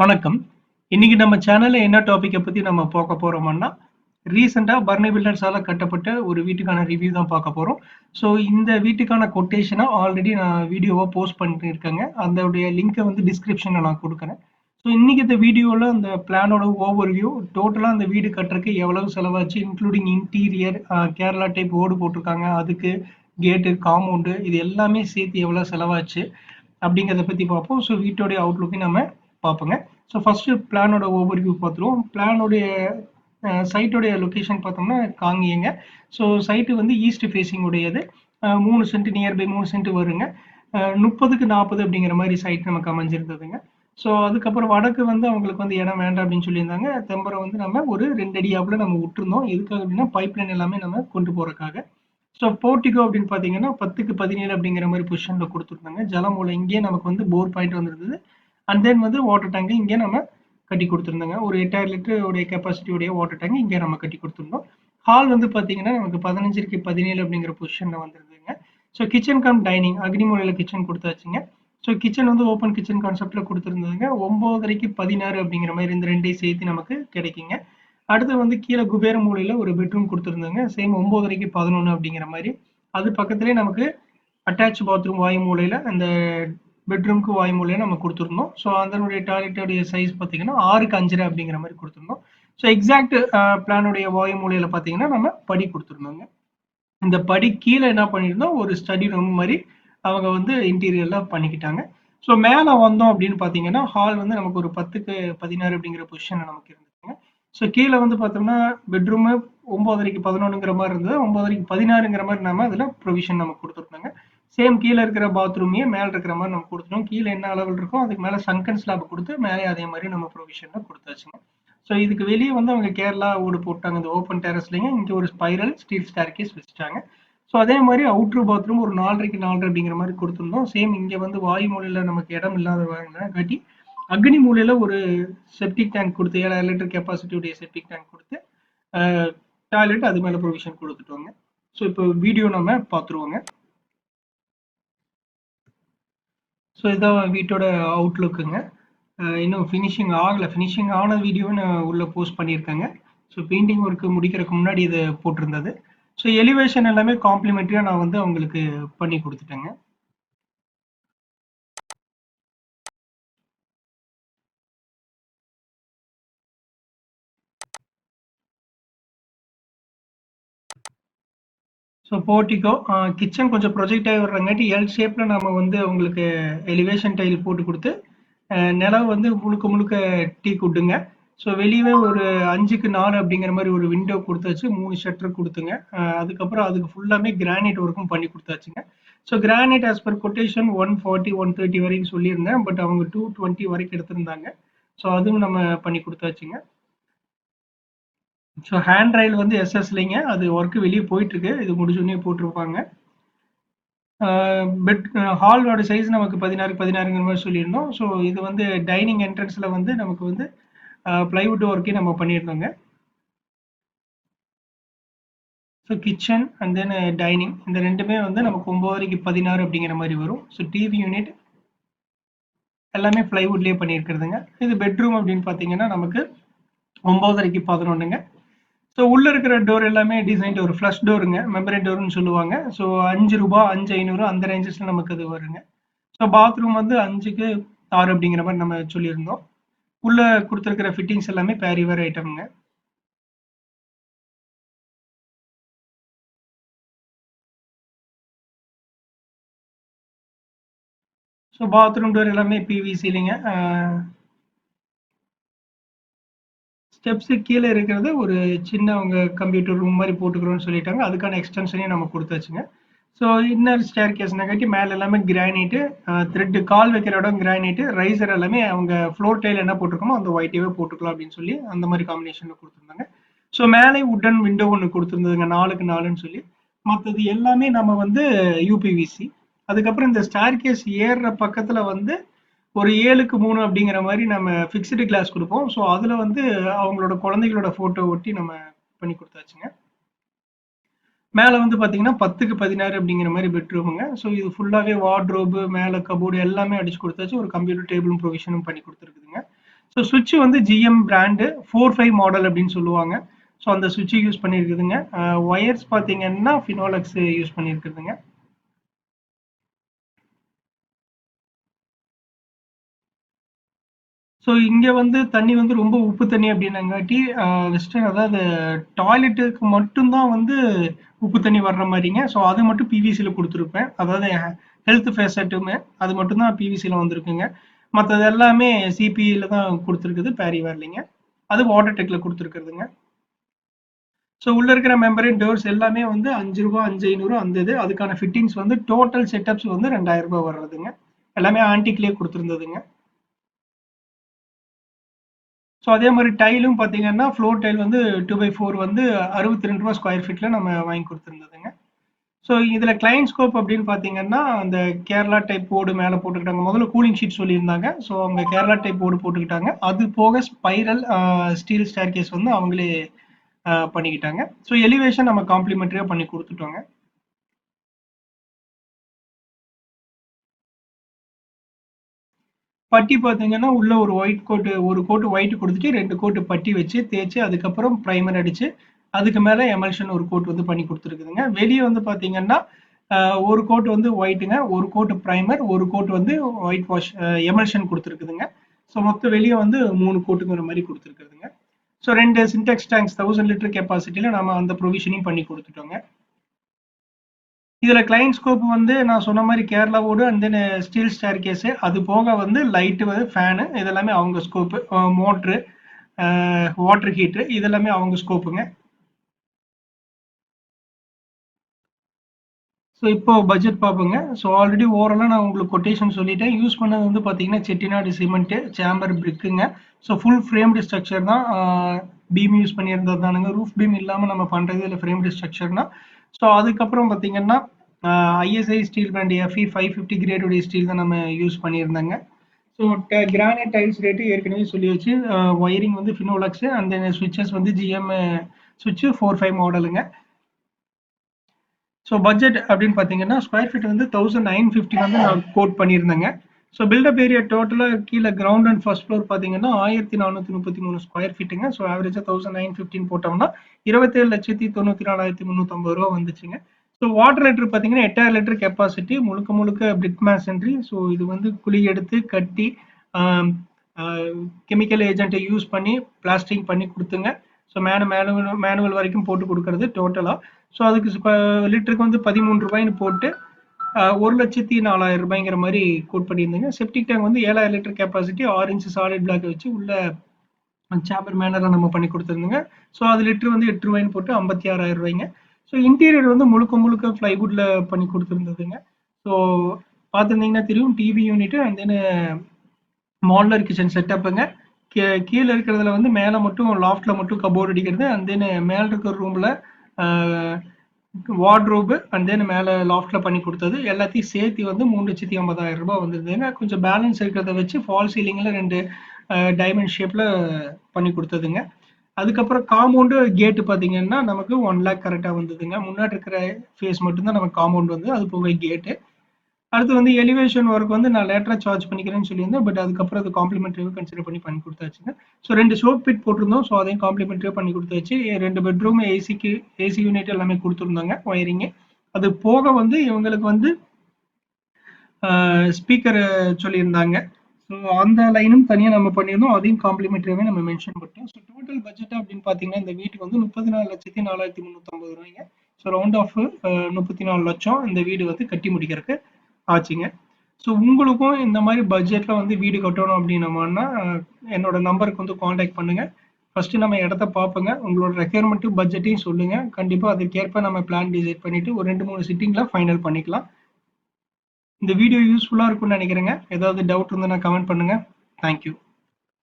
வணக்கம். இன்னைக்கு நம்ம சேனல்ல என்ன டாபிக்கை பத்தி நம்ம பார்க்க போறோம்னா, ரீசென்ட்டா பர்னி பில்டர்ஸால கட்டப்பட்ட ஒரு வீட்டுக்கான ரிவ்யூ தான் பார்க்க போறோம். ஸோ இந்த வீட்டுக்கான கொட்டேஷனை ஆல்ரெடி நான் வீடியோவாக போஸ்ட் பண்ணியிருக்கேங்க. அதோடைய லிங்க்கை வந்து டிஸ்கிரிப்ஷன்ல நான் கொடுக்குறேன் ஸோ இன்னைக்கு இந்த வீடியோவில் அந்த பிளானோட ஓவர்வியூ, டோட்டலாக அந்த வீடு கட்டுறதுக்கு எவ்வளவு செலவாச்சு, இன்க்ளூடிங் இன்டீரியர், கேரளா டைப் ஓடு போட்டிருக்காங்க. அதுக்கு கேட்டு, காம்பவுண்டு இது எல்லாமே சேர்த்து எவ்வளோ செலவாச்சு அப்படிங்கிறத பற்றி பார்ப்போம். ஸோ வீட்டோடைய அவுட்லுக்கையும் நம்ம பார்ப்போங்க. ஸோ ஃபஸ்ட்டு பிளானோட ஓவர்வியூ பார்த்துருவோம். பிளானோடைய அ சைட்டோடைய லொக்கேஷன் பார்த்தோம்னா காங்கியங்க ஸோ சைட்டு வந்து ஈஸ்ட் ஃபேஸிங் உடையது. மூணு சென்ட் நியர்பை மூணு சென்ட் வருங்க. முப்பதுக்கு நாற்பது அப்படிங்கிற மாதிரி சைட் நமக்கு அமைஞ்சிருந்ததுங்க. ஸோ அதுக்கப்புறம் வடக்கு வந்து அவங்களுக்கு வந்து இடம் வேண்டாம் அப்படின்னு சொல்லியிருந்தாங்க. தெம்பரம் வந்து நம்ம ஒரு ரெண்டு அடியாவில் நம்ம விட்டுருந்தோம். எதுக்காக அப்படின்னா, பைப் லைன் எல்லாமே நம்ம கொண்டு போகிறக்காக ஸோ போர்ட்டிகோ அப்படின்னு பார்த்தீங்கன்னா, 10க்கு 17 அப்படிங்கிற மாதிரி பொசிஷனில் கொடுத்துருந்தாங்க ஜலமூலை இங்கேயே நமக்கு வந்து போர் பாயிண்ட் வந்துருந்தது அண்ட் தென் வந்து வாட்டர் டேங்க் இங்கே நம்ம கட்டி கொடுத்துருந்தோங்க. ஒரு 8000 லிட்டர் உடைய கெப்பாசிட்டியுடைய வாட்டர் டேங்க் இங்கே நம்ம கட்டி கொடுத்துருந்தோம். ஹால் வந்து பார்த்தீங்கன்னா, நமக்கு 15க்கு 17 அப்படிங்கிற பொசிஷனில் வந்திருந்ததுங்க. ஸோ கிச்சன் கம் டைனிங் அக்னி கிச்சன் கொடுத்தாச்சுங்க. ஸோ கிச்சன் வந்து ஓப்பன் கிச்சன் கான்செப்டில் கொடுத்துருந்ததுங்க. ஒம்போதரைக்கு பதினாறு அப்படிங்கிற மாதிரி இந்த ரெண்டையும் சேர்த்து நமக்கு கிடைக்குங்க. அடுத்து வந்து கீழே குபேர மூலையில் ஒரு பெட்ரூம் கொடுத்துருந்தோங்க. சேம் 9.5க்கு 11 அப்படிங்கிற மாதிரி. அது பக்கத்துலேயே நமக்கு அட்டாச் பாத்ரூம் வாயு மூலையில் அந்த பெட்ரூம்க்கு வாயு நம்ம கொடுத்துருந்தோம் ஸோ அதனுடைய டாய்லெட்டோடைய சைஸ் பார்த்தீங்கன்னா, 6க்கு 5.5 அப்படிங்கிற மாதிரி கொடுத்துருந்தோம் ஸோ எக்ஸாக்ட் பிளானுடைய வாயு பார்த்தீங்கன்னா, நம்ம படி கொடுத்துருந்தோங்க இந்த படி கீழே என்ன பண்ணியிருந்தோம், ஒரு ஸ்டடி ரூம் மாதிரி அவங்க வந்து இன்டீரியர்ல பண்ணிக்கிட்டாங்க. ஸோ மேலே வந்தோம் அப்படின்னு பார்த்தீங்கன்னா, ஹால் வந்து நமக்கு ஒரு 10க்கு 16 அப்படிங்கிற பொசிஷனில் நமக்கு இருந்துச்சுங்க. ஸோ கீழே வந்து பார்த்தோம்னா, பெட்ரூமு ஒம்போதரைக்கு பதினொன்றுங்கிற மாதிரி இருந்தது. ஒம்போதரைக்கு பதினாறுங்கிற மாதிரி நம்ம அதில் ப்ரொவிஷன் நம்ம கொடுத்துருந்தாங்க சேம் கீழே இருக்கிற பாத்ரூமையே மேல இருக்கிற மாதிரி நம்ம கொடுத்துட்டோம் கீழே என்ன அளவில் இருக்கோ, அதுக்கு மேல சங்கன் ஸ்லாப் கொடுத்து மேலே அதே மாதிரி நம்ம ப்ரொவிஷன்ல கொடுத்தாச்சுங்க ஸோ இதுக்கு வெளியே வந்து அவங்க கேரளா ஓடு போட்டாங்க. இந்த ஓப்பன் டெரஸ்லயும் இங்கே ஒரு ஸ்பைரல் ஸ்டீல் ஸ்டேர்கேஸ் வச்சுட்டாங்க. ஸோ அதே மாதிரி அவுட்ரு பாத்ரூம் ஒரு 4.5க்கு 4.5 அப்படிங்கிற மாதிரி கொடுத்துருந்தோம் சேம் இங்கே வந்து வாயு மூலையில் நமக்கு இடம் இல்லாதங்காட்டி, அக்னி மூலையில் ஒரு செப்டிக் டேங்க் கொடுத்து ஏழாயிரம் லிட்டர் கெப்பாசிட்டியுடைய செப்டிக் டேங்க் கொடுத்து டாய்லெட் அது மேலே ப்ரொவிஷன் கொடுத்துட்டோங்க ஸோ இப்போ வீடியோ நம்ம பார்த்துருவோங்க. ஸோ இதான் வீட்டோட அவுட்லுக்குங்க. இன்னும் ஃபினிஷிங் ஆகலை ஃபினிஷிங் ஆன வீடியோவ நான் உள்ளே போஸ்ட் பண்ணியிருக்கேங்க. ஸோ பெயிண்டிங் ஒர்க்கு முடிக்கிறதுக்கு முன்னாடி இது போட்டிருந்தது. ஸோ எலிவேஷன் எல்லாமே காம்ப்ளிமெண்ட்ரியாக நான் வந்து அவங்களுக்கு பண்ணி கொடுத்துட்டேங்க ஸோ போர்டிகோ கிச்சன் கொஞ்சம் ப்ரொஜெக்ட் ஆகி வர்றங்காட்டி எல் ஷேப்பில் நம்ம வந்து அவங்களுக்கு எலிவேஷன் டைல் போட்டு கொடுத்து நிலம் வந்து முழுக்க முழுக்க டீ கொடுங்க ஸோ வெளியவே ஒரு 5க்கு 4 அப்படிங்கிற மாதிரி ஒரு விண்டோ கொடுத்தாச்சு. மூணு ஷட்டர் கொடுத்துங்க. அதுக்கப்புறம் அதுக்கு ஃபுல்லாமே கிரானைட் ஒர்க்கும் பண்ணி கொடுத்தாச்சுங்க. So granite as per quotation 140, 130 வரைக்கும் சொல்லியிருந்தேன். பட் அவங்க 220 வரைக்கும் எடுத்திருந்தாங்க. ஸோ அதுவும் நம்ம பண்ணி கொடுத்தாச்சுங்க. ஸோ ஹேண்ட் ரைல் வந்து எஸ்எஸ்லிங்க அது ஒர்க்கு வெளியே போயிட்டுருக்கு. இது முடிச்சோடனே போட்டிருப்பாங்க பெட் ஹாலோட சைஸ் நமக்கு பதினாறு பதினாறுங்கிற மாதிரி சொல்லியிருந்தோம். ஸோ இது வந்து டைனிங் என்ட்ரன்ஸில் வந்து நமக்கு வந்து ப்ளைவுட் ஒர்க்கே நம்ம பண்ணியிருந்தோங்க. So kitchen and then dining இந்த ரெண்டுமே வந்து நமக்கு 9.5க்கு 16 அப்படிங்கிற மாதிரி வரும். ஸோ டிவி யூனிட் எல்லாமே ப்ளைவுட்லேயே பண்ணியிருக்கிறதுங்க. இது பெட்ரூம் அப்படின்னு பார்த்தீங்கன்னா, நமக்கு 9.5க்கு 11ங்க. ஸோ உள்ள இருக்கிற டோர் எல்லாமே டிசைன் டோர் ஃப்ளஷ் டோருங்க. மெம்பரேன் டோர்னு சொல்லுவாங்க. ஸோ அஞ்சு ரூபா அஞ்சு ஐநூறு அந்த ரேஞ்சஸ்ல நமக்கு அது வருங்க. ஸோ பாத்ரூம் வந்து 5க்கு 6 அப்படிங்கிற மாதிரி நம்ம சொல்லியிருந்தோம். உள்ள கொடுத்துருக்கிற ஃபிட்டிங்ஸ் எல்லாமே பேரிவர் ஐட்டம்ங்க. ஸோ பாத்ரூம் டோர் எல்லாமே பிவிசிலிங்க. ஸ்டெப்ஸு கீழே இருக்கிறது ஒரு சின்ன அவங்க கம்ப்யூட்டர் ரூம் மாதிரி போட்டுக்கிறோம்னு சொல்லிட்டாங்க. அதுக்கான எக்ஸ்டென்ஷனையும் நம்ம கொடுத்தாச்சுங்க ஸோ இன்னர் ஸ்டேர்கேஸ்னங்காட்டி மேல எல்லாமே கிரானைட்டு, த்ரெட்டு கால் வைக்கிற இடம் கிரானைட்டு, ரைசர் எல்லாமே அவங்க ஃப்ளோர் டைல் என்ன போட்டிருக்கோமோ, அந்த ஒயிட்டேவே போட்டுக்கலாம் அப்படின்னு சொல்லி அந்த மாதிரி காம்பினேஷன்ல கொடுத்துருந்தாங்க ஸோ மேலே உட்டன் விண்டோ ஒன்று கொடுத்துருந்ததுங்க நாலுக்கு நாலுன்னு சொல்லி. மற்றது எல்லாமே நம்ம வந்து யூபிவிசி அதுக்கப்புறம் இந்த ஸ்டேர்கேஸ் ஏறுற பக்கத்தில் வந்து ஒரு 7க்கு 3 அப்படிங்கிற மாதிரி நம்ம ஃபிக்ஸ்டு கிளாஸ் கொடுப்போம். ஸோ அதில் வந்து அவங்களோட குழந்தைகளோட ஃபோட்டோ ஒட்டி நம்ம பண்ணி கொடுத்தாச்சுங்க. மேலே வந்து பார்த்தீங்கன்னா, 10க்கு 16 அப்படிங்கிற மாதிரி பெட்ரூமுங்க. ஸோ இது ஃபுல்லாகவே வார்ட்ரோபு மேலே கபோர்டு எல்லாமே அடிச்சு கொடுத்தாச்சு. ஒரு கம்ப்யூட்டர் டேபிளும் ப்ரொவிஷனும் பண்ணி கொடுத்துருக்குதுங்க. ஸோ சுவிட்ச் வந்து GM brand four five model அப்படின்னு சொல்லுவாங்க. ஸோ அந்த சுவிட்சை யூஸ் பண்ணியிருக்குதுங்க. ஒயர்ஸ் பார்த்தீங்கன்னா ஃபினோலக்ஸ் யூஸ் பண்ணியிருக்குதுங்க. ஸோ இங்கே வந்து தண்ணி வந்து ரொம்ப உப்பு தண்ணி அப்படின்னங்காட்டி வெஸ்டர்ன் அதாவது டாய்லெட்டுக்கு மட்டும்தான் வந்து உப்பு தண்ணி வர்ற மாதிரிங்க. ஸோ அது மட்டும் பிவிசியில் கொடுத்துருப்பேன். அதாவது ஹெல்த் ஃபேசட்டுமே அது மட்டும்தான் பிவிசியில் வந்திருக்குங்க. மற்றது எல்லாமே சிபியில் தான் கொடுத்துருக்குது. பேரி வரலைங்க அது வாட்டர் டெக்கில் கொடுத்துருக்குறதுங்க. ஸோ உள்ளே இருக்கிற மெம்பரின் டோர்ஸ் எல்லாமே வந்து அஞ்சு ரூபா அஞ்சு ஐநூறு அந்த இது. அதுக்கான ஃபிட்டிங்ஸ் வந்து டோட்டல் செட்டப்ஸ் வந்து ரெண்டாயிரம் ரூபாய் வர்றதுங்க. எல்லாமே ஆன்டிக்லேயே கொடுத்துருந்ததுங்க. ஸோ அதே மாதிரி டைலும் பார்த்தீங்கன்னா ஃப்ளோர் டைல் வந்து டூ பை ஃபோர் வந்து அறுபத்தி ரெண்டு ரூபா ஸ்கொயர் ஃபீட்டில் நம்ம வாங்கி கொடுத்துருந்ததுங்க. ஸோ இதில் கிளைண்ட் ஸ்கோப் அப்படின்னு பார்த்தீங்கன்னா அந்த கேரளா டைப் போர்டு மேலே போட்டுக்கிட்டாங்க. முதல்ல கூலிங் ஷீட் சொல்லியிருந்தாங்க. ஸோ அவங்க கேரளா டைப் போர்டு போட்டுக்கிட்டாங்க. அது போக ஸ்பைரல் ஸ்டீல் ஸ்டேர்கேஸ் வந்து அவங்களே பண்ணிக்கிட்டாங்க. ஸோ எலிவேஷன் நம்ம காம்ப்ளிமெண்ட்ரியாக பண்ணி கொடுத்துட்டோங்க. பட்டி பார்த்தீங்கன்னா உள்ள ஒரு ஒயிட் கோட்டு ஒரு கோட்டு ஒயிட் கொடுத்துட்டு ரெண்டு கோட்டு பட்டி வச்சு தேய்ச்சி அதுக்கப்புறம் ப்ரைமர் அடிச்சு அதுக்கு மேலே எமல்ஷன் ஒரு கோட் வந்து பண்ணி கொடுத்துருக்குதுங்க. வெளியே வந்து பார்த்தீங்கன்னா ஒரு கோட் வந்து ஒயிட்டுங்க ஒரு கோட்டு ப்ரைமர் ஒரு கோட் வந்து ஒயிட் வாஷ் எமல்ஷன் கொடுத்துருக்குதுங்க. ஸோ மொத்தம் வெளியே வந்து மூணு கோட்டுங்கிற மாதிரி கொடுத்துருக்குதுங்க. ஸோ ரெண்டு சின்டெக்ஸ் டேங்க்ஸ் தௌசண்ட் லிட்டர் கெப்பாசிட்டியில் நம்ம அந்த ப்ரொவிஷனையும் பண்ணி கொடுத்துட்டோங்க. இதில் கிளைண்ட் ஸ்கோப் வந்து நான் சொன்ன மாதிரி கேரளாவோடு and then steel staircase அது போக வந்து லைட்டு வந்து ஃபேனு இதெல்லாமே அவங்க ஸ்கோப்பு மோட்ரு வாட்டர் ஹீட்ரு இதெல்லாமே அவங்க ஸ்கோப்புங்க ஸோ இப்போ பட்ஜெட் பார்ப்போங்க ஸோ ஆல்ரெடி ஓவராலாக நான் உங்களுக்கு கொட்டேஷன் சொல்லிட்டேன். யூஸ் பண்ணது வந்து பார்த்தீங்கன்னா செட்டிநாடு சிமெண்ட்டு சேம்பர் பிரிக்குங்க ஸோ ஃபுல் ஃப்ரேம்டு ஸ்ட்ரக்சர் தான். பீம் யூஸ் பண்ணியிருந்தது தானுங்க. ரூஃப் பீம் இல்லாமல் நம்ம பண்ணுறது இல்லை ஃப்ரேம்டு ஸ்ட்ரக்சர்னா ஸோ அதுக்கப்புறம் பார்த்தீங்கன்னா ISI steel brand FE five fifty கிரேடுடைய steel தான் நம்ம யூஸ் பண்ணியிருந்தாங்க. ஸோ கிரானைட் டைல்ஸ் ரேட்டு ஏற்கனவே சொல்லி வச்சு ஒயரிங் வந்து ஃபினோலக்ஸு அண்ட் தென் சுவிச்சஸ் வந்து ஜிஎம் சுவிட்சு ஃபோர் ஃபைவ் மாடலுங்க ஸோ பட்ஜெட் அப்படின்னு பார்த்தீங்கன்னா ஸ்கொயர் ஃபீட் வந்து தௌசண்ட் நைன் ஃபிஃப்டி வந்து நான் கோட் பண்ணியிருந்தேங்க. ஸோ பில்டப் ஏரியா டோட்டலாக கீழே கிரவுண்ட் அண்ட் ஃபர்ஸ்ட் ஃப்ளோர் பார்த்தீங்கன்னா ஆயிரத்தி நானூற்றி முப்பத்தி மூணு ஸ்கொயர் ஃபீட்டுங்க ஸோ ஆவரேஜாக தௌசண்ட் நைன் ஃபிஃப்டின் போட்டோம்னா இருபத்தேழு லட்சத்தி தொண்ணூற்றி நாலாயிரத்தி முந்நூற்றம்பது ரூபா வந்துச்சுங்க. ஸோ வாட்டர் லிட்டர் பார்த்தீங்கன்னா எட்டாயிரம் லிட்டர் கெப்பாசிட்டி முழுக்க முழுக்க பிரிக் மேசன்ட்ரி ஸோ இது வந்து குழி எடுத்து கட்டி கெமிக்கல் ஏஜென்ட்டை யூஸ் பண்ணி பிளாஸ்டிங் பண்ணி கொடுத்துங்க. ஸோ மேனு மேனுவல் மேனுவல் வரைக்கும் போட்டு கொடுக்கறது டோட்டலாக ஸோ அதுக்கு லிட்டருக்கு வந்து பதிமூணு ரூபாய்னு போட்டு ஒரு லட்சத்தி நாலாயிரம் ரூபாய்ங்கிற மாதிரி கோட் பண்ணியிருந்தீங்க. செப்டிக் டேங்க் வந்து ஏழாயிரம் லிட்டர் கெப்பாசிட்டி ஆறு இன்ச்சு சாலிட் பிளாக் வச்சு உள்ள சாம்பர் மேனராக நம்ம பண்ணி கொடுத்துருந்தோங்க. ஸோ அது லிட்டர் வந்து எட்டு ரூபாய்னு போட்டு ஐம்பத்தி ஆறாயிரம் ரூபாய்ங்க. ஸோ இன்டீரியர் வந்து முழுக்க முழுக்க ஃப்ளைவுட்டில் பண்ணி கொடுத்துருந்ததுங்க. ஸோ பார்த்துருந்தீங்கன்னா தெரியும் TV unit and then modular kitchen செட்டப்புங்க கீ கீழே இருக்கிறதுல வந்து மேலே மட்டும் லாஃப்டில் மட்டும் கபோர்டு அடிக்கிறது அண்ட் தென் மேலே இருக்கிற ரூமில் வார்ட்ரோபு அண்ட் தென் மேலே லாஃப்டில் பண்ணி கொடுத்தது. எல்லாத்தையும் சேர்த்து வந்து மூணு லட்சத்தி ஐம்பதாயிரம் ரூபாய் வந்திருந்ததுங்க. கொஞ்சம் பேலன்ஸ் இருக்கிறத வச்சு ஃபால் சீலிங்கில் ரெண்டு டைமண்ட் ஷேப்பில் பண்ணி கொடுத்ததுங்க. அதுக்கப்புறம் காம்பவுண்டு கேட்டு பார்த்தீங்கன்னா நமக்கு ஒன் லேக் கரெக்டாக வந்ததுங்க. முன்னாடி இருக்கிற ஃபேஸ் மட்டும்தான் நமக்கு காம்பவுண்ட் வந்து அது போக கேட்டு அடுத்து வந்து எலிவேஷன் ஒர்க் வந்து நான் லேட்டராக சார்ஜ் பண்ணிக்கிறேன்னு சொல்லியிருந்தேன். பட் அதுக்கப்புறம் அது காம்ப்ளிமெண்ட்ரியாக கன்சிடர் பண்ணி பண்ணி கொடுத்தாச்சுங்க. ஸோ ரெண்டு ஷோப் பிட் போட்டிருந்தோம். ஸோ அதையும் காம்ப்ளிமெண்ட்ரியாக பண்ணி கொடுத்தாச்சு. ரெண்டு பெட்ரூம் ஏசிக்கு ஏசி யூனிட் எல்லாமே கொடுத்துருந்தாங்க ஒயரிங்கு அது போக வந்து இவங்களுக்கு வந்து ஸ்பீக்கர் சொல்லியிருந்தாங்க. ஸோ அந்த லைனும் தனியாக நம்ம பண்ணியிருந்தோம். அதையும் காம்ப்ளிமெண்ட்ரியாகவே நம்ம மென்ஷன் பண்ணிட்டோம். ஸோ டோட்டல் பட்ஜெட் அப்படின்னு பார்த்தீங்கன்னா இந்த வீட்டுக்கு வந்து முப்பத்தி நாலு லட்சத்தி நாலாயிரத்தி முந்நூற்றம்பது ரூபாய்ங்க. ஸோ ரவுண்ட் ஆஃப் முப்பத்தி நாலு லட்சம் இந்த வீடு வந்து கட்டி முடிக்கிறதுக்கு ஆச்சுங்க. ஸோ உங்களுக்கும் இந்த மாதிரி பட்ஜெட்டில் வந்து வீடு கட்டணும் அப்படின்னமான்னா என்னோட நம்பருக்கு வந்து காண்டாக்ட் பண்ணுங்கள் ஃபஸ்ட்டு நம்ம இடத்த பார்ப்போங்க. உங்களோட ரெக்யர்மெண்ட்டு பட்ஜெட்டையும் சொல்லுங்கள் கண்டிப்பாக அதுக்கேற்ப நம்ம பிளான் டிசைட் பண்ணிவிட்டு ஒரு ரெண்டு மூணு சிட்டிங்கில் ஃபைனல் பண்ணிக்கலாம். இந்த வீடியோ யூஸ்ஃபுல்லாக இருக்கும்னு நினைக்கிறேங்க. ஏதாவது டவுட் இருந்தால் கமெண்ட் பண்ணுங்கள் தேங்க்யூ